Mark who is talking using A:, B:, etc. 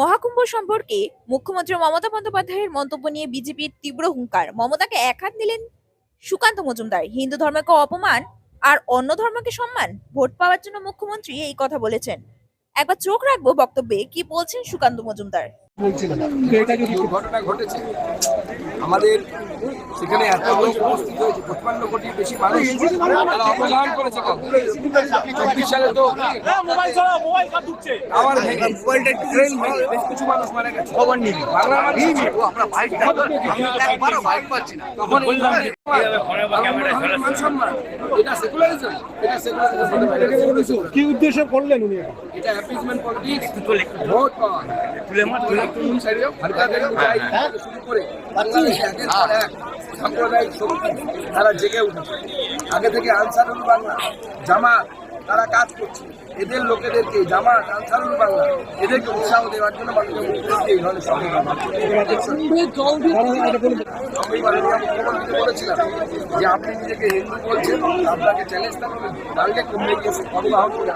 A: মহাকুম্ভ সম্পর্কে মুখ্যমন্ত্রী মমতা বন্দ্যোপাধ্যায়ের মন্তব্য নিয়ে বিজেপির তীব্র হুঙ্কার। মমতাকে এক হাত নিলেন সুকান্ত মজুমদার। হিন্দু ধর্মকে অপমান আর অন্য ধর্মকে সম্মান, ভোট পাওয়ার জন্য মুখ্যমন্ত্রী এই কথা বলেছেন। একবার চোখ রাখব বক্তব্যে, কি বলছেন সুকান্ত মজুমদার?
B: দুর্ঘটনা ঘটেছে? আমাদের সেখানে এত লোক উপস্থিত হয়েছে পঁচপান্ন কোটি বেশি মানুষ তারা অপমান করেছে চব্বিশ সালে তো আমার ট্রেন বেশ কিছু মানুষ মারা গেছে। খবর নিবি বাংলা আমরা বাইক একবারও বাইক পাচ্ছি না। তখন এটা সেকুলারিজম এটা সেকুলারিজম
C: কি উদ্দেশ্যে করলেন উনি? এটা?
B: এটা অ্যাপিজমেন্ট পলিটিক্স ভোট পাওয়া। তুলে মার তুলে সাম্প্রদায়িক শক্তি। তারা জেগে উঠেছে আগে থেকে আনসারুল বাংলা জামাত তারা কাজ করছে। এদের লোকেদেরকে আনসারুল বাংলা এদেরকে উৎসাহ দেওয়ার জন্য মাননীয় মুখ্যমন্ত্রী এই ধরনের সরকার
C: কারণ এটা বলুন,
B: আমি মাননীয় মুখ্যমন্ত্রীকে বলেছিলাম যে আপনি নিজেকে হিন্দু বলছেন আপনাকে চ্যালেঞ্জ কালকে কুম্ভে গিয়ে করে